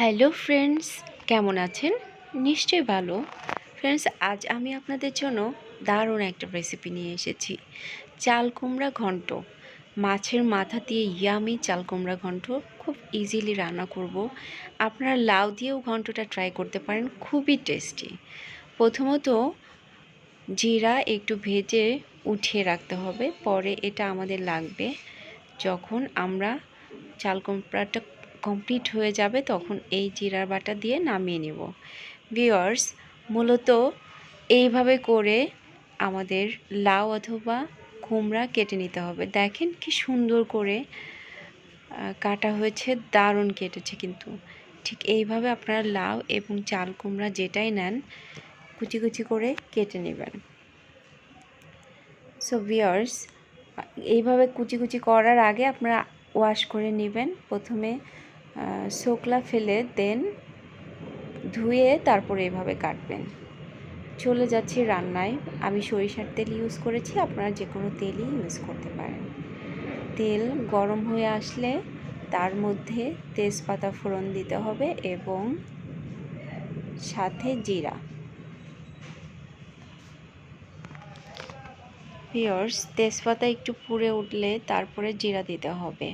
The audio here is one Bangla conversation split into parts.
হ্যালো ফ্রেন্ডস, কেমন আছেন? নিশ্চয়ই ভালো। ফ্রেন্ডস, আজ আমি আপনাদের জন্য দারুণ একটা রেসিপি নিয়ে এসেছি। চাল কুমড়া ঘন্ট। মাছের মাথা দিয়ে ইয়ামি চাল কুমড়া ঘন্ট খুব ইজিলি রান্না করব। আপনারা লাউ দিয়েও ঘন্টটা ট্রাই করতে পারেন, খুবই টেস্টি প্রথমত জিরা একটু ভেজে উঠিয়ে রাখতে হবে, পরে এটা আমাদের লাগবে। যখন আমরা চাল কুমড়াটা কমপ্লিট হয়ে যাবে, তখন এই জিরার বাটা দিয়ে নামিয়ে নেব। ভিওয়ার্স মূলত এইভাবে করে আমাদের লাউ অথবা কুমড়া কেটে নিতে হবে। দেখেন কি সুন্দর করে কাটা হয়েছে, দারুণ কেটেছে কিন্তু। ঠিক এইভাবে আপনারা লাউ এবং চাল কুমড়া যেটাই নেন, কুচি কুচি করে কেটে নেবেন। সো ভিওর্স এইভাবে কুচি কুচি করার আগে আপনারা ওয়াশ করে নেবেন। প্রথমে শোকলা ফেলে দেন, ধুয়ে তারপরে এভাবে কাটবেন। চলে যাচ্ছি রান্নায়। আমি সরিষার তেল ইউজ করেছি, আপনারা যে কোনো তেলই ইউজ করতে পারেন। তেল গরম হয়ে আসলে তার মধ্যে তেজপাতা ফোড়ন দিতে হবে এবং সাথে জিরা। পিওর্স তেজপাতা একটু পুড়ে উঠলে তারপরে জিরা দিতে হবে।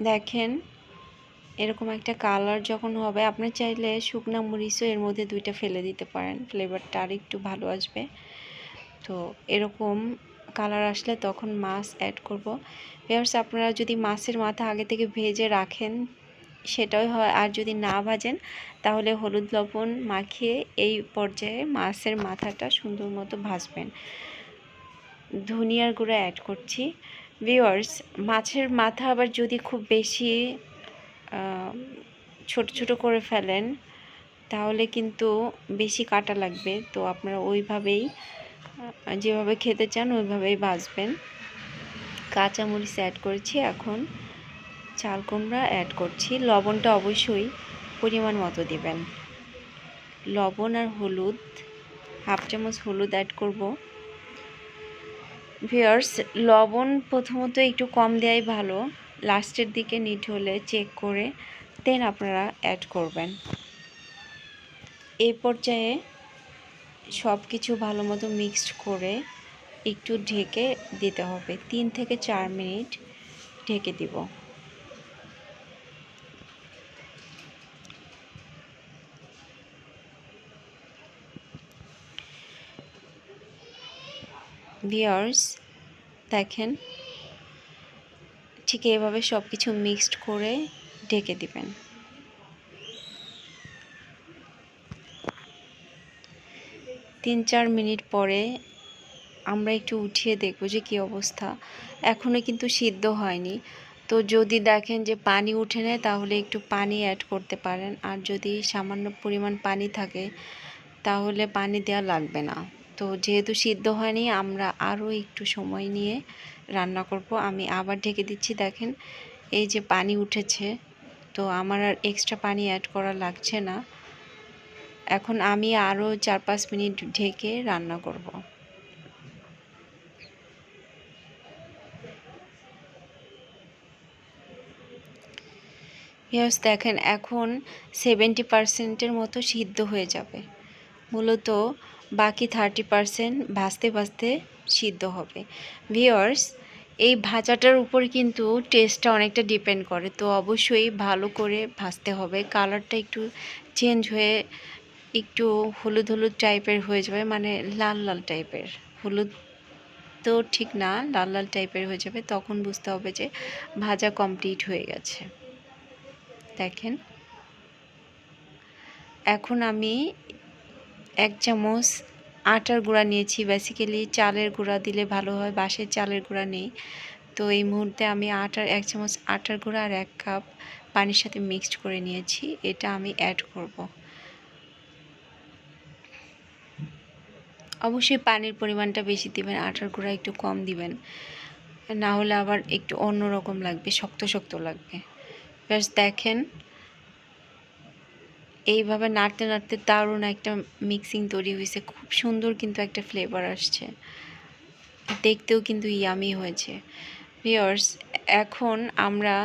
দেখেন, এরকম একটা কালার যখন হবে, আপনি চাইলে শুকনা মরিচও এর মধ্যে দুইটা ফেলে দিতে পারেন। ফ্লেভারটা আর একটু ভালো আসবে। তো এরকম কালার আসলে তখন মাছ অ্যাড করব। পেয়ার্স আপনারা যদি মাছের মাথা আগে থেকে ভেজে রাখেন সেটাই হয়। আর যদি না ভাজেন, তাহলে হলুদ লবণ মাখিয়ে এই পর্যায়ে মাছের মাথাটা সুন্দর মতো ভাজবেন। ধনিয়ার গুঁড়ো অ্যাড করছি। ভিওয়ার্স মাছের মাথা আবার যদি খুব বেশি ছোট ছোট করে ফেলেন, তাহলে কিন্তু বেশি কাটা লাগবে। তো আপনারা ওইভাবেই যেভাবে খেতে চান ওইভাবেই ভাজবেন। কাঁচামরিচ অ্যাড করেছি এখন। চাল কুমড়া অ্যাড করছি। লবণটা অবশ্যই পরিমাণ মতো দেবেন। লবণ আর হলুদ, হাফ চামচ হলুদ অ্যাড করব। ভিয়ার্স লবণ প্রথমত একটু কম দেওয়াই ভালো। লাস্টের দিকে নিট হলে চেক করে দেন আপনারা অ্যাড করবেন। এই পর্যায়ে সব কিছু ভালো মতো মিক্সড করে একটু ঢেকে দিতে হবে। তিন থেকে চার মিনিট ঢেকে দিব। ভিয়ার্স দেখেন, ঠিক এভাবে সব কিছু মিক্সড করে ঢেকে দিবেন। তিন চার মিনিট পরে আমরা একটু উঠিয়ে দেখব যে কী অবস্থা। এখনও কিন্তু সিদ্ধ হয়নি। তো যদি দেখেন যে পানি উঠে নেয়, তাহলে একটু পানি অ্যাড করতে পারেন। আর যদি সামান্য পরিমাণ পানি থাকে, তাহলে পানি দেওয়া লাগবে না। তো যেহেতু সিদ্ধ হয়নি, আমরা আরও একটু সময় নিয়ে রান্না করব। আমি আবার ঢেকে দিচ্ছি, দেখেন এই যে পানি উঠেছে, তো আমার আর এক্সট্রা পানি অ্যাড করা লাগছে না। এখন আমি আরও চার পাঁচ মিনিট ঢেকে রান্না করব। ইয়ার্স দেখেন এখন সেভেন্টি পারসেন্টের মতো সিদ্ধ হয়ে যাবে। মূলত বাকি থার্টি পারসেন্ট ভাজতে ভাজতে সিদ্ধ হবে। ভিওর্স এই ভাজাটার উপর কিন্তু টেস্টটা অনেকটা ডিপেন্ড করে। তো অবশ্যই ভালো করে ভাজতে হবে। কালারটা একটু চেঞ্জ হয়ে একটু হলুদ হলুদ টাইপের হয়ে যাবে মানে লাল লাল টাইপের হলুদ তো ঠিক না, লাল লাল টাইপের হয়ে যাবে। তখন বুঝতে হবে যে ভাজা কমপ্লিট হয়ে গেছে। দেখেন। এখন আমি এক চামচ আটার গুঁড়া নিয়েছি। বেসিক্যালি চালের গুঁড়া দিলে ভালো হয়, বাঁশের চালের গুঁড়া নেই। তো এই মুহূর্তে আমি আটার, এক চামচ আটার গুঁড়া আর এক কাপ পানির সাথে মিক্সড করে নিয়েছি। এটা আমি অ্যাড করব। অবশ্যই পানির পরিমাণটা বেশি দিবেন, আটার গুঁড়া একটু কম দিবেন। না হলে আবার একটু অন্য রকম লাগবে, শক্ত শক্ত লাগবে। ব্যাস দেখেন এইভাবে নাড়তে নাড়তে দারুণ একটা মিক্সিং তৈরি হয়েছে। খুব সুন্দর কিন্তু একটা ফ্লেভার আসছে। দেখতেও কিন্তু ইয়ামি হয়েছে। ভিওর্স এখন আমরা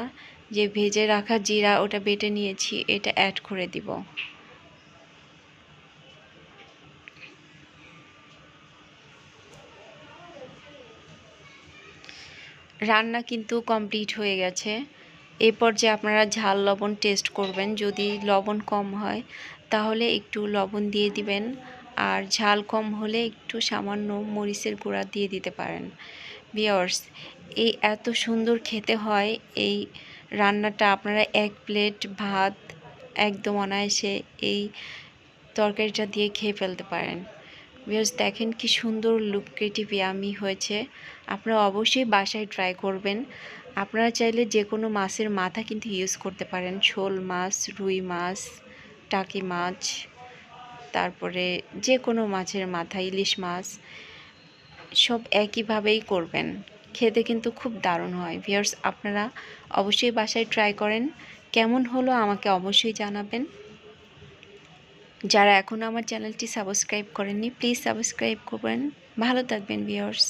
যে ভেজে রাখা জিরা ওটা বেটে নিয়েছি, এটা অ্যাড করে দিব। রান্না কিন্তু কমপ্লিট হয়ে গেছে। এই পর্যায়ে আপনারা ঝাল, লবণ টেস্ট করবেন। যদি লবণ কম হয়, তাহলে একটু লবণ দিয়ে দিবেন। আর ঝাল কম হলে একটু সামান্য মরিচের গুঁড়া দিয়ে দিতে পারেন। বিয়ার্স এই এত সুন্দর খেতে হয়, এই রান্নাটা আপনারা এক প্লেট ভাত একদম অনায়াসে এই তরকারিটা দিয়ে খেয়ে ফেলতে পারেন। বিয়ার্স দেখেন কি সুন্দর লুক্রেটিভ ইয়ামি হয়েছে। আপনারা অবশ্যই বাসায় ট্রাই করবেন। আপনারা চাইলে যে কোনো মাছের মাথা কিন্তু ইউজ করতে পারেন। শোল মাছ, রুই মাছ, টাকি মাছ, তারপরে যে কোনো মাছের মাথা, ইলিশ মাছ, সব একইভাবেই করবেন। খেতে কিন্তু খুব দারুণ হয়। ভিয়ার্স আপনারা অবশ্যই বাসায় ট্রাই করেন। কেমন হলো আমাকে অবশ্যই জানাবেন। যারা এখনও আমার চ্যানেলটি সাবস্ক্রাইব করেননি প্লিজ সাবস্ক্রাইব করবেন। ভালো থাকবেন ভিউয়ার্স